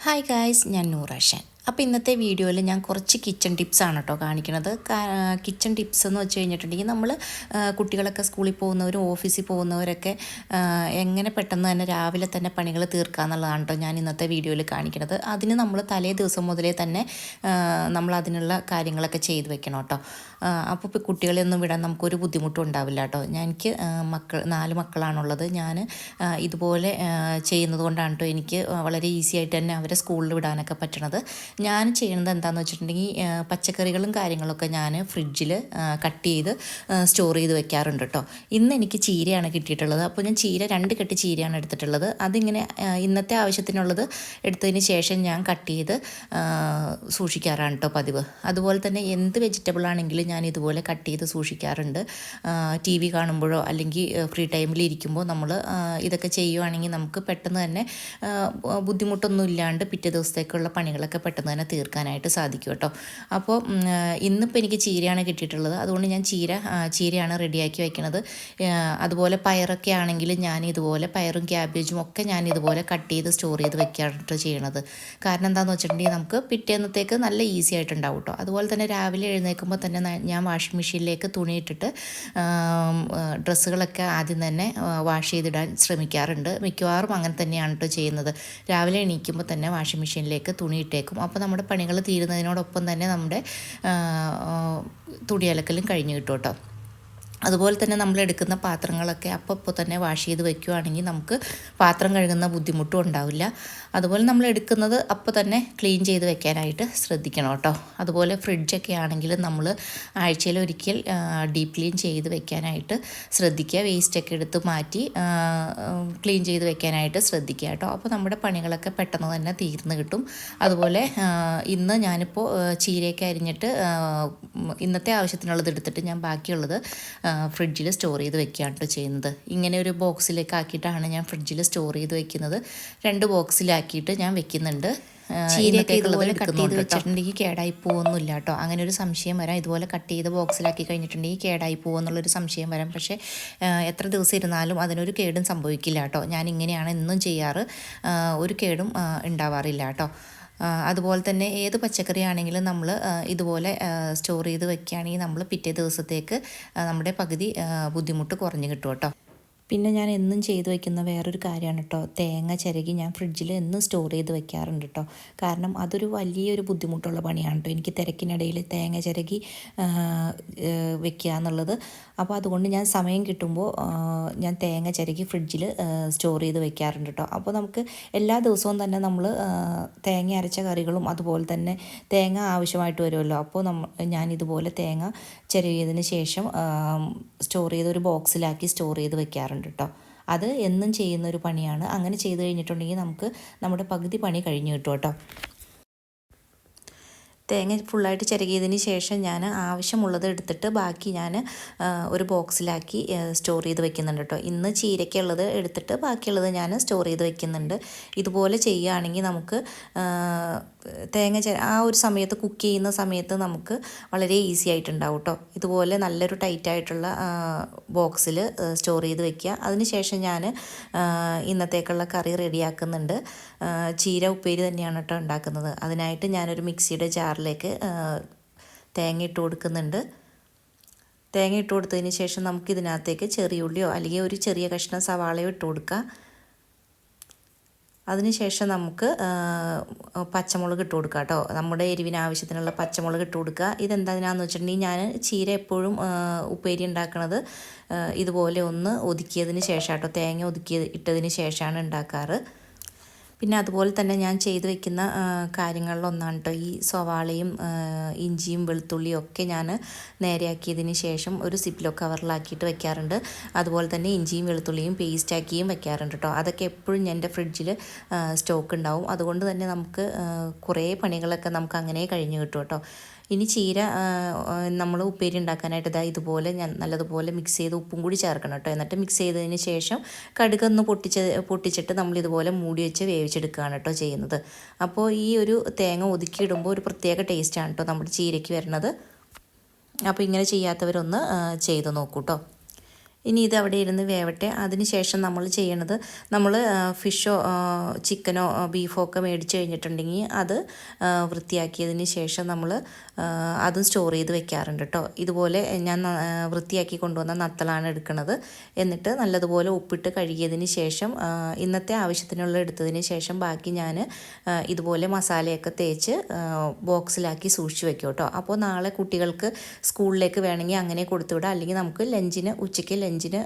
Hi guys ഞാൻ നൂറാഷൻ അപ്പോൾ ഇന്നത്തെ വീഡിയോയിൽ ഞാൻ കുറച്ച് കിച്ചൺ ടിപ്സ് ആണ് കേട്ടോ കാണിക്കുന്നത്. കിച്ചൺ ടിപ്സ് എന്ന് വെച്ച് കഴിഞ്ഞിട്ടുണ്ടെങ്കിൽ നമ്മൾ കുട്ടികളൊക്കെ സ്കൂളിൽ പോകുന്നവരും ഓഫീസിൽ പോകുന്നവരൊക്കെ എങ്ങനെ പെട്ടെന്ന് തന്നെ രാവിലെ തന്നെ പണികൾ തീർക്കുക എന്നുള്ളതാണ് കേട്ടോ ഞാൻ ഇന്നത്തെ വീഡിയോയിൽ കാണിക്കുന്നത്. അതിന് നമ്മൾ തലേ ദിവസം മുതലേ തന്നെ നമ്മൾ അതിനുള്ള കാര്യങ്ങളൊക്കെ ചെയ്തു വെക്കണം കേട്ടോ അപ്പോൾ ഇപ്പോൾ കുട്ടികളെ ഒന്നും വിടാൻ നമുക്കൊരു ബുദ്ധിമുട്ടും ഉണ്ടാവില്ല കേട്ടോ ഞാൻ എനിക്ക് മക്കൾ നാല് മക്കളാണുള്ളത്. ഞാൻ ഇതുപോലെ ചെയ്യുന്നത് കൊണ്ടാണ് കേട്ടോ എനിക്ക് വളരെ ഈസി ആയിട്ട് തന്നെ അവരെ സ്കൂളിൽ വിടാനൊക്കെ പറ്റണത്. ഞാൻ ചെയ്യുന്നത് എന്താണെന്ന് വെച്ചിട്ടുണ്ടെങ്കിൽ പച്ചക്കറികളും കാര്യങ്ങളൊക്കെ ഞാൻ ഫ്രിഡ്ജിൽ കട്ട് ചെയ്ത് സ്റ്റോർ ചെയ്ത് വെക്കാറുണ്ട് കേട്ടോ ഇന്ന് എനിക്ക് ചീരയാണ് കിട്ടിയിട്ടുള്ളത്. അപ്പോൾ ഞാൻ ചീര രണ്ട് കെട്ട് ചീരയാണ് എടുത്തിട്ടുള്ളത്. അതിങ്ങനെ ഇന്നത്തെ ആവശ്യത്തിനുള്ളത് എടുത്തതിന് ശേഷം ഞാൻ കട്ട് ചെയ്ത് സൂക്ഷിക്കാറാണ് കേട്ടോ പതിവ്. അതുപോലെ തന്നെ എന്ത് വെജിറ്റബിൾ ആണെങ്കിലും ഞാൻ ഇതുപോലെ കട്ട് ചെയ്ത് സൂക്ഷിക്കാറുണ്ട്. ടി വി കാണുമ്പോഴോ അല്ലെങ്കിൽ ഫ്രീ ടൈമിൽ ഇരിക്കുമ്പോൾ നമ്മൾ ഇതൊക്കെ ചെയ്യുവാണെങ്കിൽ നമുക്ക് പെട്ടെന്ന് തന്നെ ബുദ്ധിമുട്ടൊന്നും ഇല്ലാണ്ട് പിറ്റേ ദിവസത്തേക്കുള്ള പണികളൊക്കെ പെട്ടെന്ന് തന്നെ തീർക്കാനായിട്ട് സാധിക്കും കേട്ടോ. അപ്പോൾ ഇന്നിപ്പോൾ എനിക്ക് ചീരയാണ് കിട്ടിയിട്ടുള്ളത്. അതുകൊണ്ട് ഞാൻ ചീര ചീരയാണ് റെഡിയാക്കി വയ്ക്കുന്നത് അതുപോലെ പയറൊക്കെ ആണെങ്കിൽ ഞാൻ ഇതുപോലെ പയറും ക്യാബേജും ഒക്കെ ഞാൻ ഇതുപോലെ കട്ട് ചെയ്ത് സ്റ്റോർ ചെയ്ത് വെക്കാനായിട്ട് ചെയ്യണത്. കാരണം എന്താണെന്ന് വെച്ചിട്ടുണ്ടെങ്കിൽ നമുക്ക് പിറ്റേന്നത്തേക്ക് നല്ല ഈസി ആയിട്ടുണ്ടാവും കേട്ടോ. അതുപോലെ തന്നെ രാവിലെ എഴുന്നേൽക്കുമ്പോൾ തന്നെ ഞാൻ വാഷിംഗ് മെഷീനിലേക്ക് തുണി ഇട്ടിട്ട് ഡ്രസ്സുകളൊക്കെ ആദ്യം തന്നെ വാഷ് ചെയ്തിടാൻ ശ്രമിക്കാറുണ്ട്. മിക്കവാറും അങ്ങനെ തന്നെയാണ് കേട്ടോ ചെയ്യുന്നത്. രാവിലെ എണീക്കുമ്പോൾ തന്നെ വാഷിംഗ് മെഷീനിലേക്ക് തുണി ഇട്ടേക്കും. അപ്പോൾ നമ്മുടെ പണികൾ തീരുന്നതിനോടൊപ്പം തന്നെ നമ്മുടെ തുടിയലക്കലും കഴിഞ്ഞു കിട്ടും കേട്ടോ. അതുപോലെ തന്നെ നമ്മൾ എടുക്കുന്ന പാത്രങ്ങളൊക്കെ അപ്പോൾ തന്നെ വാഷ് ചെയ്ത് വെക്കുകയാണെങ്കിൽ നമുക്ക് പാത്രം കഴുകുന്ന ബുദ്ധിമുട്ടും ഉണ്ടാവില്ല. അതുപോലെ നമ്മൾ എടുക്കുന്നത് അപ്പോൾ തന്നെ ക്ലീൻ ചെയ്ത് വെക്കാനായിട്ട് ശ്രദ്ധിക്കണം കേട്ടോ. അതുപോലെ ഫ്രിഡ്ജൊക്കെ ആണെങ്കിൽ നമ്മൾ ആഴ്ചയിൽ ഒരിക്കൽ ഡീപ്പ് ക്ലീൻ ചെയ്ത് വെക്കാനായിട്ട് ശ്രദ്ധിക്കുക. വേസ്റ്റൊക്കെ എടുത്ത് മാറ്റി ക്ലീൻ ചെയ്ത് വെക്കാനായിട്ട് ശ്രദ്ധിക്കുക കേട്ടോ. അപ്പോൾ നമ്മുടെ പണികളൊക്കെ പെട്ടെന്ന് തന്നെ തീർന്നു കിട്ടും. അതുപോലെ ഇന്ന് ഞാനിപ്പോൾ ചീരയൊക്കെ അരിഞ്ഞിട്ട് ഇന്നത്തെ ആവശ്യത്തിനുള്ളത് എടുത്തിട്ട് ഞാൻ ബാക്കിയുള്ളത് ഫ്രിഡ്ജിൽ സ്റ്റോർ ചെയ്ത് വെക്കുകയാണ് കേട്ടോ ചെയ്യുന്നത്. ഇങ്ങനെ ഒരു ബോക്സിലേക്ക് ആക്കിയിട്ടാണ് ഞാൻ ഫ്രിഡ്ജിൽ സ്റ്റോർ ചെയ്ത് വെക്കുന്നത്. രണ്ട് ബോക്സിലാക്കിയിട്ട് ഞാൻ വെക്കുന്നുണ്ട്. ചീരയൊക്കെ ഇതുപോലെ കട്ട് ചെയ്ത് വെച്ചിട്ടുണ്ടെങ്കിൽ കേടായി പോകുന്നില്ല കേട്ടോ അങ്ങനെ ഒരു സംശയം വരാം. ഇതുപോലെ കട്ട് ചെയ്ത് ബോക്സിലാക്കി കഴിഞ്ഞിട്ടുണ്ടെങ്കിൽ കേടായി പോകുമെന്നുള്ളൊരു സംശയം വരാം. പക്ഷേ എത്ര ദിവസം ഇരുന്നാലും അതിനൊരു കേടും സംഭവിക്കില്ല കേട്ടോ ഞാൻ ഇങ്ങനെയാണ് എന്നും ചെയ്യാറ്. ഒരു കേടും ഉണ്ടാവാറില്ല കേട്ടോ അതുപോലെ തന്നെ ഏത് പച്ചക്കറി ആണെങ്കിലും നമ്മൾ ഇതുപോലെ സ്റ്റോർ ചെയ്ത് വെക്കുകയാണെങ്കിൽ നമ്മൾ പിറ്റേ ദിവസത്തേക്ക് നമ്മുടെ പകുതി ബുദ്ധിമുട്ട് കുറഞ്ഞു കിട്ടും കേട്ടോ. പിന്നെ ഞാൻ എന്നും ചെയ്തു വയ്ക്കുന്ന വേറൊരു കാര്യമാണ് കേട്ടോ തേങ്ങ ചിരകി ഞാൻ ഫ്രിഡ്ജിൽ എന്നും സ്റ്റോർ ചെയ്ത് വെക്കാറുണ്ട് കേട്ടോ കാരണം അതൊരു വലിയൊരു ബുദ്ധിമുട്ടുള്ള പണിയാണ് കേട്ടോ എനിക്ക് തിരക്കിനിടയിൽ തേങ്ങ ചിരകി വെക്കുക എന്നുള്ളത്. അപ്പോൾ അതുകൊണ്ട് ഞാൻ സമയം കിട്ടുമ്പോൾ ഞാൻ തേങ്ങ ചിരകി ഫ്രിഡ്ജിൽ സ്റ്റോർ ചെയ്ത് വെക്കാറുണ്ട് കേട്ടോ അപ്പോൾ നമുക്ക് എല്ലാ ദിവസവും തന്നെ നമ്മൾ തേങ്ങ അരച്ച കറികളും അതുപോലെ തന്നെ തേങ്ങ ആവശ്യമായിട്ട് വരുമല്ലോ. അപ്പോൾ നമ്മ ഞാൻ ഇതുപോലെ തേങ്ങ ചിരകിയതിന് ശേഷം സ്റ്റോർ ചെയ്ത് ഒരു ബോക്സിലാക്കി സ്റ്റോർ ചെയ്ത് വെക്കാറുണ്ട് കേട്ടോ അത് എന്നും ചെയ്യുന്ന ഒരു പണിയാണ്. അങ്ങനെ ചെയ്ത് കഴിഞ്ഞിട്ടുണ്ടെങ്കിൽ നമുക്ക് നമ്മുടെ പകുതി പണി കഴിഞ്ഞു കിട്ടും കേട്ടോ. തേങ്ങ ഫുള്ളായിട്ട് ചിരകിയതിന് ശേഷം ഞാൻ ആവശ്യമുള്ളത് എടുത്തിട്ട് ബാക്കി ഞാൻ ഒരു ബോക്സിലാക്കി സ്റ്റോർ ചെയ്ത് വെക്കുന്നുണ്ട് കേട്ടോ ഇന്ന് ചീരയ്ക്കുള്ളത് എടുത്തിട്ട് ബാക്കിയുള്ളത് ഞാൻ സ്റ്റോർ ചെയ്ത് വെക്കുന്നുണ്ട്. ഇതുപോലെ ചെയ്യുകയാണെങ്കിൽ നമുക്ക് തേങ്ങ ആ ഒരു സമയത്ത് കുക്ക് ചെയ്യുന്ന സമയത്ത് നമുക്ക് വളരെ ഈസി ആയിട്ടുണ്ടാവും കേട്ടോ ഇതുപോലെ നല്ലൊരു ടൈറ്റായിട്ടുള്ള ബോക്സിൽ സ്റ്റോർ ചെയ്ത് വെക്കുക. അതിനുശേഷം ഞാൻ ഇന്നത്തേക്കുള്ള കറി റെഡിയാക്കുന്നുണ്ട് ചീര ഉപ്പേരി തന്നെയാണ് കേട്ടോ ഉണ്ടാക്കുന്നത്. അതിനായിട്ട് ഞാനൊരു മിക്സിയുടെ ജാറിലേക്ക് തേങ്ങ ഇട്ട് കൊടുക്കുന്നുണ്ട്. തേങ്ങ ഇട്ട് കൊടുത്തതിന് ശേഷം നമുക്കിതിനകത്തേക്ക് ചെറിയ ഉള്ളിയോ അല്ലെങ്കിൽ ഒരു ചെറിയ കഷ്ണം സവാളയോ ഇട്ട് കൊടുക്കുക അതിനുശേഷം നമുക്ക് പച്ചമുളക് ഇട്ട് കൊടുക്കുക കേട്ടോ. നമ്മുടെ എരിവിന് ആവശ്യത്തിനുള്ള പച്ചമുളക് ഇട്ട് കൊടുക്കുക. ഇതെന്താണെന്ന് വെച്ചിട്ടുണ്ടെങ്കിൽ ഞാൻ ചീര എപ്പോഴും ഉപ്പേരി ഉണ്ടാക്കുന്നത് ഇതുപോലെ ഒന്ന് ഒതുക്കിയതിന് ശേഷം കേട്ടോ. തേങ്ങ ഒതുക്കി ഇട്ടതിന് ശേഷമാണ് ഉണ്ടാക്കാറ്. പിന്നെ അതുപോലെ തന്നെ ഞാൻ ചെയ്തു വെക്കുന്ന കാര്യങ്ങളിലൊന്നാണ് കേട്ടോ ഈ സവാളയും ഇഞ്ചിയും വെളുത്തുള്ളിയും ഒക്കെ ഞാൻ നേരെയാക്കിയതിന് ശേഷം ഒരു സിപ്പിലോ കവറിലാക്കിയിട്ട് വെക്കാറുണ്ട്. അതുപോലെ തന്നെ ഇഞ്ചിയും വെളുത്തുള്ളിയും പേസ്റ്റാക്കിയും വെക്കാറുണ്ട് കേട്ടോ അതൊക്കെ എപ്പോഴും എന്റെ ഫ്രിഡ്ജിൽ സ്റ്റോക്ക് ഉണ്ടാവും. അതുകൊണ്ട് തന്നെ നമുക്ക് കുറേ പണികളൊക്കെ നമുക്ക് അങ്ങനെ കഴിഞ്ഞു കിട്ടും കേട്ടോ ഇനി ചീര നമ്മൾ ഉപ്പേരി ഉണ്ടാക്കാനായിട്ട് ഇതാ ഇതുപോലെ ഞാൻ നല്ലതുപോലെ മിക്സ് ചെയ്ത് ഉപ്പും കൂടി ചേർക്കണം കേട്ടോ എന്നിട്ട് മിക്സ് ചെയ്തതിന് ശേഷം കടുകൊന്ന് പൊട്ടിച്ച് പൊട്ടിച്ചിട്ട് നമ്മൾ ഇതുപോലെ മൂടി വെച്ച് വേവിച്ചെടുക്കുകയാണ് കേട്ടോ ചെയ്യുന്നത്. അപ്പോൾ ഈ ഒരു തേങ്ങ ഒതുക്കിയിടുമ്പോൾ ഒരു പ്രത്യേക ടേസ്റ്റാണ് കേട്ടോ നമ്മുടെ ചീരയ്ക്ക് വരുന്നത്. അപ്പോൾ ഇങ്ങനെ ചെയ്യാത്തവരൊന്ന് ചെയ്ത് നോക്കൂ കേട്ടോ. ഇനി ഇത് അവിടെ ഇരുന്ന് വേവട്ടെ. അതിന് ശേഷം നമ്മൾ ചെയ്യണത് നമ്മൾ ഫിഷോ ചിക്കനോ ബീഫോ ഒക്കെ മേടിച്ച് കഴിഞ്ഞിട്ടുണ്ടെങ്കിൽ അത് വൃത്തിയാക്കിയതിന് ശേഷം നമ്മൾ അതും സ്റ്റോർ ചെയ്ത് വെക്കാറുണ്ട് കേട്ടോ. ഇതുപോലെ ഞാൻ വൃത്തിയാക്കി കൊണ്ടുവന്ന നത്തലാണ് എടുക്കുന്നത് എന്നിട്ട് നല്ലതുപോലെ ഉപ്പിട്ട് കഴുകിയതിന് ശേഷം ഇന്നത്തെ ആവശ്യത്തിനുള്ള എടുത്തതിന് ശേഷം ബാക്കി ഞാൻ ഇതുപോലെ മസാലയൊക്കെ തേച്ച് ബോക്സിലാക്കി സൂക്ഷിച്ച് വെക്കും കേട്ടോ. അപ്പോൾ നാളെ കുട്ടികൾക്ക് സ്കൂളിലേക്ക് വേണമെങ്കിൽ അങ്ങനെ കൊടുത്തുവിടാം അല്ലെങ്കിൽ നമുക്ക് ലഞ്ചിന് ഉച്ചയ്ക്ക് ലഞ്ചിന്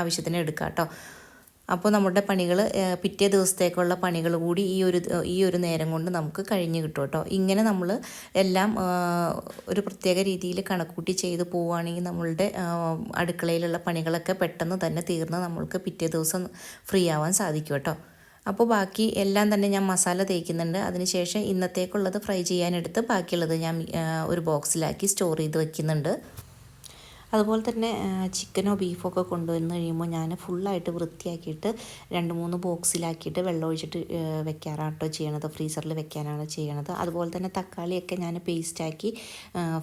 ആവശ്യത്തിന് എടുക്കാം കേട്ടോ അപ്പോൾ നമ്മുടെ പണികൾ പിറ്റേ ദിവസത്തേക്കുള്ള പണികൾ കൂടി ഈ ഒരു ഈ ഒരു നേരം കൊണ്ട് നമുക്ക് കഴിഞ്ഞ് കിട്ടും കേട്ടോ ഇങ്ങനെ നമ്മൾ എല്ലാം ഒരു പ്രത്യേക രീതിയിൽ കണക്കൂട്ടി ചെയ്ത് പോവുകയാണെങ്കിൽ നമ്മളുടെ അടുക്കളയിലുള്ള പണികളൊക്കെ പെട്ടെന്ന് തന്നെ തീർന്ന് നമ്മൾക്ക് പിറ്റേ ദിവസം ഫ്രീ ആവാൻ സാധിക്കും കേട്ടോ അപ്പോൾ ബാക്കി എല്ലാം തന്നെ ഞാൻ മസാല തേക്കുന്നുണ്ട്. അതിനുശേഷം ഇന്നത്തേക്കുള്ളത് ഫ്രൈ ചെയ്യാനെടുത്ത് ബാക്കിയുള്ളത് ഞാൻ ഒരു ബോക്സിലാക്കി സ്റ്റോർ ചെയ്ത് വെക്കുന്നുണ്ട്. അതുപോലെ തന്നെ ചിക്കനോ ബീഫോ ഒക്കെ കൊണ്ടുവന്ന് കഴിയുമ്പോൾ ഞാൻ ഫുള്ളായിട്ട് വൃത്തിയാക്കിയിട്ട് രണ്ട് മൂന്ന് ബോക്സിലാക്കിയിട്ട് വെള്ളം ഒഴിച്ചിട്ട് വെക്കാറാണ് കേട്ടോ ചെയ്യണത്. ഫ്രീസറിൽ വെക്കാനാണ് ചെയ്യണത്. അതുപോലെ തന്നെ തക്കാളിയൊക്കെ ഞാൻ പേസ്റ്റാക്കി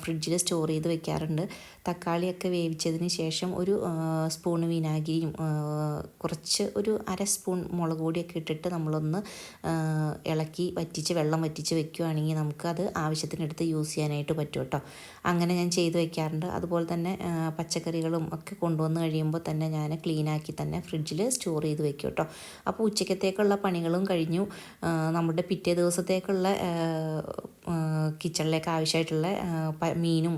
ഫ്രിഡ്ജിൽ സ്റ്റോർ ചെയ്ത് വെക്കാറുണ്ട്. തക്കാളിയൊക്കെ വേവിച്ചതിന് ശേഷം ഒരു സ്പൂൺ വിനാഗിരിയും കുറച്ച് ഒരു അര സ്പൂൺ മുളക് പൊടിയൊക്കെ ഇട്ടിട്ട് നമ്മളൊന്ന് ഇളക്കി വറ്റിച്ച് വെള്ളം വറ്റിച്ച് വെക്കുകയാണെങ്കിൽ നമുക്കത് ആവശ്യത്തിനെടുത്ത് യൂസ് ചെയ്യാനായിട്ട് പറ്റും കേട്ടോ. അങ്ങനെ ഞാൻ ചെയ്ത് വെക്കാറുണ്ട്. അതുപോലെ തന്നെ പച്ചക്കറികളും ഒക്കെ കൊണ്ടുവന്ന് കഴിയുമ്പോൾ തന്നെ ഞാൻ ക്ലീനാക്കി തന്നെ ഫ്രിഡ്ജിൽ സ്റ്റോർ ചെയ്ത് വെക്കും കേട്ടോ. അപ്പോൾ ഉച്ചക്കത്തേക്കുള്ള പണികളും കഴിഞ്ഞു. നമ്മുടെ പിറ്റേ ദിവസത്തേക്കുള്ള കിച്ചണിലേക്ക് ആവശ്യമായിട്ടുള്ള മീനും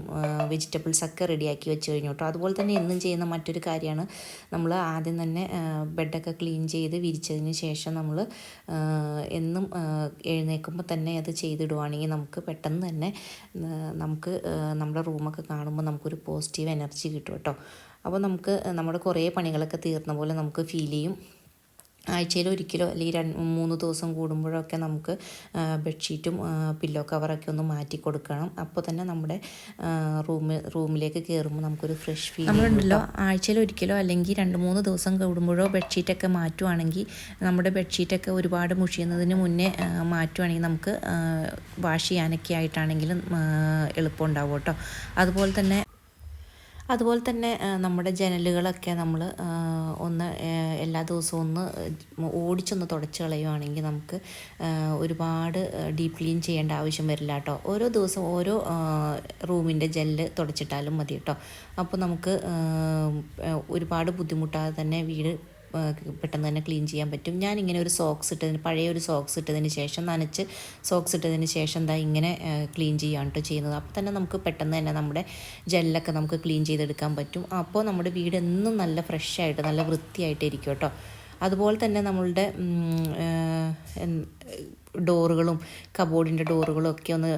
വെജിറ്റബിൾസൊക്കെ റെഡിയാക്കി വെച്ച് കഴിഞ്ഞു കേട്ടോ. അതുപോലെ തന്നെ എന്നും ചെയ്യുന്ന മറ്റൊരു കാര്യമാണ് നമ്മൾ ആദ്യം തന്നെ ബെഡൊക്കെ ക്ലീൻ ചെയ്ത് വിരിച്ചതിന് ശേഷം നമ്മൾ എന്നും എഴുന്നേൽക്കുമ്പോൾ തന്നെ അത് ചെയ്തിടുവാണെങ്കിൽ നമുക്ക് പെട്ടെന്ന് തന്നെ നമുക്ക് നമ്മുടെ റൂമൊക്കെ കാണുമ്പോൾ നമുക്കൊരു പോസിറ്റീവ് എനർജി കിട്ടും കേട്ടോ. അപ്പോൾ നമുക്ക് നമ്മുടെ കുറേ പണികളൊക്കെ തീർന്ന പോലെ നമുക്ക് ഫീൽ ചെയ്യും. ആഴ്ചയിൽ ഒരിക്കലോ അല്ലെങ്കിൽ രണ്ട് മൂന്ന് ദിവസം കൂടുമ്പോഴൊക്കെ നമുക്ക് ബെഡ്ഷീറ്റും പില്ലോ കവറൊക്കെ ഒന്ന് മാറ്റി കൊടുക്കണം. അപ്പോൾ തന്നെ നമ്മുടെ റൂമിൽ റൂമിലേക്ക് കയറുമ്പോൾ നമുക്കൊരു ഫ്രഷ് ഫീൽ നമ്മളുണ്ടല്ലോ ആഴ്ചയിൽ ഒരിക്കലോ അല്ലെങ്കിൽ രണ്ട് മൂന്ന് ദിവസം കൂടുമ്പോഴോ ബെഡ്ഷീറ്റൊക്കെ മാറ്റുവാണെങ്കിൽ നമ്മുടെ ബെഡ്ഷീറ്റൊക്കെ ഒരുപാട് മുഷിയുന്നതിന് മുന്നേ മാറ്റുവാണെങ്കിൽ നമുക്ക് വാഷ് ചെയ്യാനൊക്കെ ആയിട്ടാണെങ്കിലും എളുപ്പം ഉണ്ടാവും കേട്ടോ. അതുപോലെ തന്നെ അതുപോലെ തന്നെ നമ്മുടെ ജനലുകളൊക്കെ നമ്മൾ ഒന്ന് എല്ലാ ദിവസവും ഒന്ന് ഓടിച്ചൊന്ന് തുടച്ച് കളയുവാണെങ്കിൽ നമുക്ക് ഒരുപാട് ഡീപ് ക്ലീൻ ചെയ്യേണ്ട ആവശ്യം വരില്ല കേട്ടോ. ഓരോ ദിവസം ഓരോ റൂമിന്റെ ജെല്ല് തുടച്ചിട്ടാലും മതി കേട്ടോ. അപ്പോൾ നമുക്ക് ഒരുപാട് ബുദ്ധിമുട്ടാതെ തന്നെ വീട് പെട്ടെന്ന് തന്നെ ക്ലീൻ ചെയ്യാൻ പറ്റും. ഞാൻ ഇങ്ങനെ ഒരു സോക്സ് ഇട്ടതിന് പഴയ ഒരു സോക്സ് ഇട്ടതിന് ശേഷം നനച്ച് സോക്സ് ഇട്ടതിന് ശേഷം എന്താ ഇങ്ങനെ ക്ലീൻ ചെയ്യുകയാണ് കേട്ടോ ചെയ്യുന്നത്. അപ്പോൾ തന്നെ നമുക്ക് പെട്ടെന്ന് തന്നെ നമ്മുടെ ജെല്ലൊക്കെ നമുക്ക് ക്ലീൻ ചെയ്തെടുക്കാൻ പറ്റും. അപ്പോൾ നമ്മുടെ വീട് എന്നും നല്ല ഫ്രഷ് ആയിട്ട് നല്ല വൃത്തിയായിട്ടിരിക്കും കേട്ടോ അതുപോലെ തന്നെ നമ്മളുടെ ഡോറുകളും കബോർഡിന്റെ ഡോറുകളും ഒക്കെ ഒന്ന്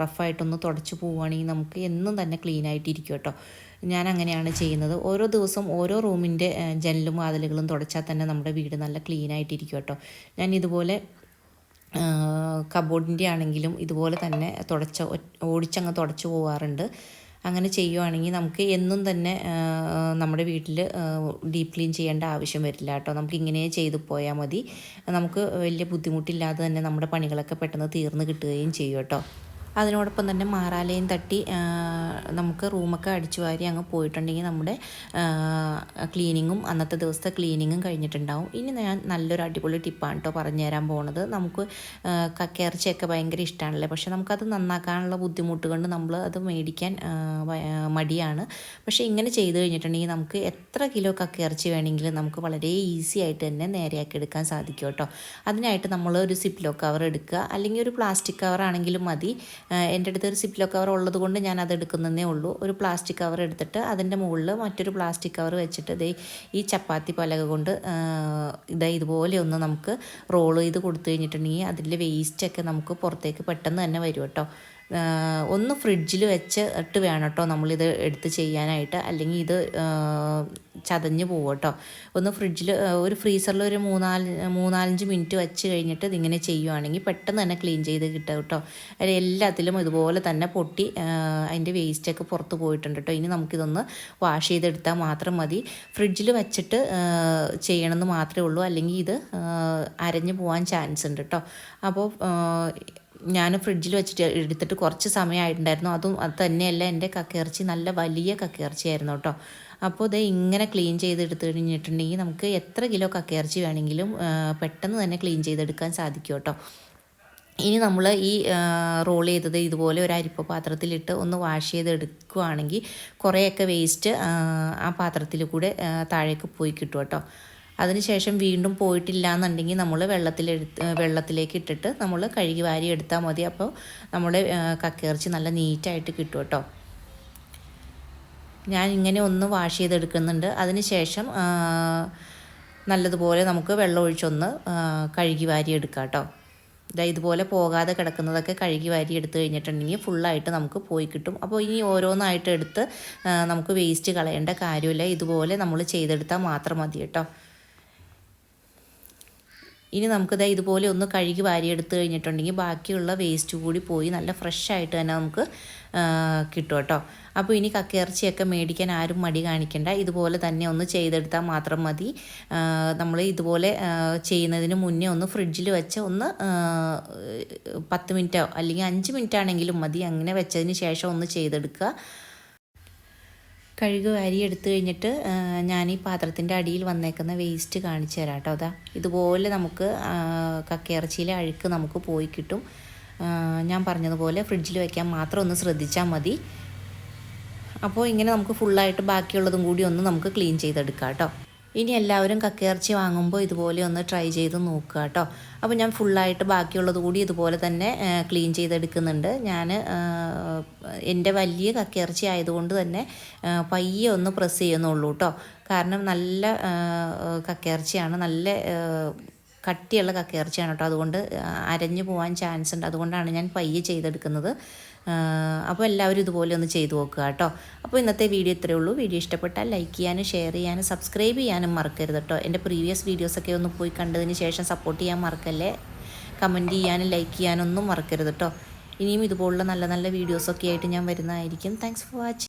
റഫായിട്ടൊന്ന് തുടച്ച് പോവുകയാണെങ്കിൽ നമുക്ക് എന്നും തന്നെ ക്ലീൻ ആയിട്ടിരിക്കും കേട്ടോ ഞാൻ അങ്ങനെയാണ് ചെയ്യുന്നത്. ഓരോ ദിവസം ഓരോ റൂമിന്റെ ജനലും വാതിലുകളും തുടച്ചാൽ തന്നെ നമ്മുടെ വീട് നല്ല ക്ലീൻ ആയിട്ടിരിക്കും കേട്ടോ. ഞാൻ ഇതുപോലെ കബോർഡിന്റെ ആണെങ്കിലും ഇതുപോലെ തന്നെ തുടച്ച ഓടിച്ചങ്ങ് തുടച്ച് പോവാറുണ്ട്. അങ്ങനെ ചെയ്യുവാണെങ്കിൽ നമുക്ക് എന്നും തന്നെ നമ്മുടെ വീട്ടിൽ ഡീപ്പ് ക്ലീൻ ചെയ്യേണ്ട ആവശ്യം വരില്ല കേട്ടോ. നമുക്ക് ഇങ്ങനെ ചെയ്തു പോയാൽ മതി. നമുക്ക് വലിയ ബുദ്ധിമുട്ടില്ലാതെ തന്നെ നമ്മുടെ പണികളൊക്കെ പെട്ടെന്ന് തീർന്നു കിട്ടുകയും ചെയ്യും കേട്ടോ. അതിനോടൊപ്പം തന്നെ മാറാലയും തട്ടി നമുക്ക് റൂമൊക്കെ അടിച്ചു വാരി അങ്ങ് പോയിട്ടുണ്ടെങ്കിൽ നമ്മുടെ ക്ലീനിങ്ങും അന്നത്തെ ദിവസത്തെ ക്ലീനിങ്ങും കഴിഞ്ഞിട്ടുണ്ടാവും. ഇനി ഞാൻ നല്ലൊരു അടിപൊളി ടിപ്പാണ് കേട്ടോ പറഞ്ഞു തരാൻ പോണത്. നമുക്ക് കക്കയിറച്ചിയൊക്കെ ഭയങ്കര ഇഷ്ടമാണല്ലേ പക്ഷെ നമുക്കത് നന്നാക്കാനുള്ള ബുദ്ധിമുട്ട് കൊണ്ട് നമ്മൾ അത് മേടിക്കാൻ മടിയാണ്. പക്ഷേ ഇങ്ങനെ ചെയ്ത് കഴിഞ്ഞിട്ടുണ്ടെങ്കിൽ നമുക്ക് എത്ര കിലോ കക്കയിറച്ചി വേണമെങ്കിലും നമുക്ക് വളരെ ഈസി ആയിട്ട് തന്നെ നേരെയാക്കി എടുക്കാൻ സാധിക്കും കേട്ടോ അതിനായിട്ട് നമ്മൾ ഒരു സിപ്ലോ കവർ എടുക്കുക. അല്ലെങ്കിൽ ഒരു പ്ലാസ്റ്റിക് കവർ ആണെങ്കിലും മതി. എന്റെ അടുത്ത് ഒരു സിപ്ലോ കവർ ഉള്ളത് കൊണ്ട് ഞാൻ അത് എടുക്കുന്നതേ ഉള്ളൂ. ഒരു പ്ലാസ്റ്റിക് കവർ എടുത്തിട്ട് അതിന്റെ മുകളിൽ മറ്റൊരു പ്ലാസ്റ്റിക് കവർ വെച്ചിട്ട് ഇതേ ഈ ചപ്പാത്തി പലക കൊണ്ട് ഇതാ ഇതുപോലെ ഒന്ന് നമുക്ക് റോൾ ചെയ്ത് കൊടുത്തു കഴിഞ്ഞിട്ടുണ്ടെങ്കിൽ അതിന്റെ വേസ്റ്റൊക്കെ നമുക്ക് പുറത്തേക്ക് പെട്ടെന്ന് തന്നെ വരും കേട്ടോ. ഒന്ന് ഫ്രിഡ്ജിൽ വെച്ച് ഇട്ട് വേണം കേട്ടോ നമ്മളിത് എടുത്ത് ചെയ്യാനായിട്ട്. അല്ലെങ്കിൽ ഇത് ചതഞ്ഞു പോകും കേട്ടോ ഒന്ന് ഫ്രിഡ്ജിൽ ഒരു ഫ്രീസറിൽ ഒരു മൂന്നാൽ മൂന്നാലഞ്ച് മിനിറ്റ് വെച്ച് കഴിഞ്ഞിട്ട് ഇതിങ്ങനെ ചെയ്യുവാണെങ്കിൽ പെട്ടെന്ന് തന്നെ ക്ലീൻ ചെയ്ത് കിട്ടും കേട്ടോ അതിൽ എല്ലാത്തിലും ഇതുപോലെ തന്നെ പൊട്ടി അതിന്റെ വേസ്റ്റൊക്കെ പുറത്ത് പോയിട്ടുണ്ട് കേട്ടോ ഇനി നമുക്കിതൊന്ന് വാഷ് ചെയ്തെടുത്താൽ മാത്രം മതി. ഫ്രിഡ്ജിൽ വെച്ചിട്ട് ചെയ്യണമെന്ന് മാത്രമേ ഉള്ളൂ. അല്ലെങ്കിൽ ഇത് അരഞ്ഞു പോകാൻ ചാൻസ് ഉണ്ട് കേട്ടോ അപ്പോൾ ഞാൻ ഫ്രിഡ്ജിൽ വെച്ചിട്ട് എടുത്തിട്ട് കുറച്ച് സമയമായിട്ടുണ്ടായിരുന്നു. അതും അത് തന്നെയല്ല എന്റെ കക്കയിറച്ചി നല്ല വലിയ കക്കയിറച്ചിയായിരുന്നു കേട്ടോ. അപ്പോൾ ഇത് ഇങ്ങനെ ക്ലീൻ ചെയ്തെടുത്ത് കഴിഞ്ഞിട്ടുണ്ടെങ്കിൽ നമുക്ക് എത്ര കിലോ കക്കയിറച്ചി വേണമെങ്കിലും പെട്ടെന്ന് തന്നെ ക്ലീൻ ചെയ്തെടുക്കാൻ സാധിക്കും കേട്ടോ. ഇനി നമ്മൾ ഈ റോൾ ചെയ്തത് ഇതുപോലെ ഒരു അരിപ്പ പാത്രത്തിലിട്ട് ഒന്ന് വാഷ് ചെയ്തെടുക്കുകയാണെങ്കിൽ കുറേയൊക്കെ വേസ്റ്റ് ആ പാത്രത്തിൽ കൂടെ താഴേക്ക് പോയി കിട്ടും കേട്ടോ. അതിനുശേഷം വീണ്ടും പോയിട്ടില്ല എന്നുണ്ടെങ്കിൽ നമ്മൾ വെള്ളത്തിലെടുത്ത് വെള്ളത്തിലേക്ക് ഇട്ടിട്ട് നമ്മൾ കഴുകി വാരി എടുത്താൽ മതി. അപ്പോൾ നമ്മുടെ കക്കയിറച്ചി നല്ല നീറ്റായിട്ട് കിട്ടും കേട്ടോ. ഞാൻ ഇങ്ങനെ ഒന്ന് വാഷ് ചെയ്തെടുക്കുന്നുണ്ട്. അതിനുശേഷം നല്ലതുപോലെ നമുക്ക് വെള്ളം ഒഴിച്ചൊന്ന് കഴുകി വാരി എടുക്കാം കേട്ടോ. ഇതാ ഇതുപോലെ പോകാതെ കിടക്കുന്നതൊക്കെ കഴുകി വാരി എടുത്തു കഴിഞ്ഞിട്ടുണ്ടെങ്കിൽ ഫുള്ളായിട്ട് നമുക്ക് പോയി കിട്ടും. അപ്പോൾ ഇനി ഓരോന്നായിട്ട് എടുത്ത് നമുക്ക് വേസ്റ്റ് കളയേണ്ട കാര്യമില്ല. ഇതുപോലെ നമ്മൾ ചെയ്തെടുത്താൽ മാത്രം മതി കേട്ടോ. ഇനി നമുക്കിത് ഇതുപോലെ ഒന്ന് കഴുകി വാരിയെടുത്ത് കഴിഞ്ഞിട്ടുണ്ടെങ്കിൽ ബാക്കിയുള്ള വേസ്റ്റ് കൂടി പോയി നല്ല ഫ്രഷ് ആയിട്ട് തന്നെ നമുക്ക് കിട്ടും കേട്ടോ. അപ്പോൾ ഇനി കക്കയിറച്ചിയൊക്കെ മേടിക്കാൻ ആരും മടി കാണിക്കണ്ട. ഇതുപോലെ തന്നെ ഒന്ന് ചെയ്തെടുത്താൽ മാത്രം മതി. നമ്മൾ ഇതുപോലെ ചെയ്യുന്നതിന് മുന്നേ ഒന്ന് ഫ്രിഡ്ജിൽ വെച്ച് ഒന്ന് പത്ത് മിനിറ്റോ അല്ലെങ്കിൽ അഞ്ച് മിനിറ്റ് ആണെങ്കിലും മതി. അങ്ങനെ വെച്ചതിന് ശേഷം ഒന്ന് ചെയ്തെടുക്കുക. കഴുകി വാരി എടുത്തു കഴിഞ്ഞിട്ട് ഞാൻ ഈ പാത്രത്തിന്റെ അടിയിൽ വന്നേക്കുന്ന വേസ്റ്റ് കാണിച്ചു തരാം കേട്ടോ. അതാ ഇതുപോലെ നമുക്ക് കക്കയിറച്ചിയിലെ അഴുക്ക് നമുക്ക് പോയി കിട്ടും. ഞാൻ പറഞ്ഞതുപോലെ ഫ്രിഡ്ജിൽ വയ്ക്കാൻ മാത്രം ഒന്ന് ശ്രദ്ധിച്ചാൽ മതി. അപ്പോൾ ഇങ്ങനെ നമുക്ക് ഫുള്ളായിട്ട് ബാക്കിയുള്ളതും കൂടി ഒന്ന് നമുക്ക് ക്ലീൻ ചെയ്തെടുക്കാം കേട്ടോ. ഇനി എല്ലാവരും കക്കയിറച്ചി വാങ്ങുമ്പോൾ ഇതുപോലെ ഒന്ന് ട്രൈ ചെയ്ത് നോക്കുക കേട്ടോ. അപ്പോൾ ഞാൻ ഫുള്ളായിട്ട് ബാക്കിയുള്ളത് കൂടി ഇതുപോലെ തന്നെ ക്ലീൻ ചെയ്തെടുക്കുന്നുണ്ട്. ഞാൻ എന്റെ വലിയ കക്കയിറച്ചി ആയതുകൊണ്ട് തന്നെ പയ്യെ ഒന്ന് പ്രസ് ചെയ്യുന്നുള്ളൂ കേട്ടോ. കാരണം നല്ല കക്കയിറച്ചിയാണ്. നല്ല കട്ടിയുള്ള കക്കയിറച്ചിയാണ് കേട്ടോ. അതുകൊണ്ട് അരഞ്ഞു പോകാൻ ചാൻസ് ഉണ്ട്. അതുകൊണ്ടാണ് ഞാൻ പയ്യെ ചെയ്തെടുക്കുന്നത്. അപ്പോൾ എല്ലാവരും ഇതുപോലെ ഒന്ന് ചെയ്തു നോക്കുക കേട്ടോ. അപ്പോൾ ഇന്നത്തെ വീഡിയോ ഇത്രയേ ഉള്ളൂ. വീഡിയോ ഇഷ്ടപ്പെട്ടാൽ ലൈക്ക് ചെയ്യാനും ഷെയർ ചെയ്യാനും സബ്സ്ക്രൈബ് ചെയ്യാനും മറക്കരുത് കേട്ടോ. എന്റെ പ്രീവിയസ് വീഡിയോസൊക്കെ ഒന്ന് പോയി കണ്ടതിന് ശേഷം സപ്പോർട്ട് ചെയ്യാൻ മറക്കല്ലേ? കമന്റ് ചെയ്യാനും ലൈക്ക് ചെയ്യാനൊന്നും മറക്കരുത് കേട്ടോ. ഇനിയും ഇതുപോലുള്ള നല്ല നല്ല വീഡിയോസൊക്കെ ആയിട്ട് ഞാൻ വരുന്നതായിരിക്കും. Thanks for watching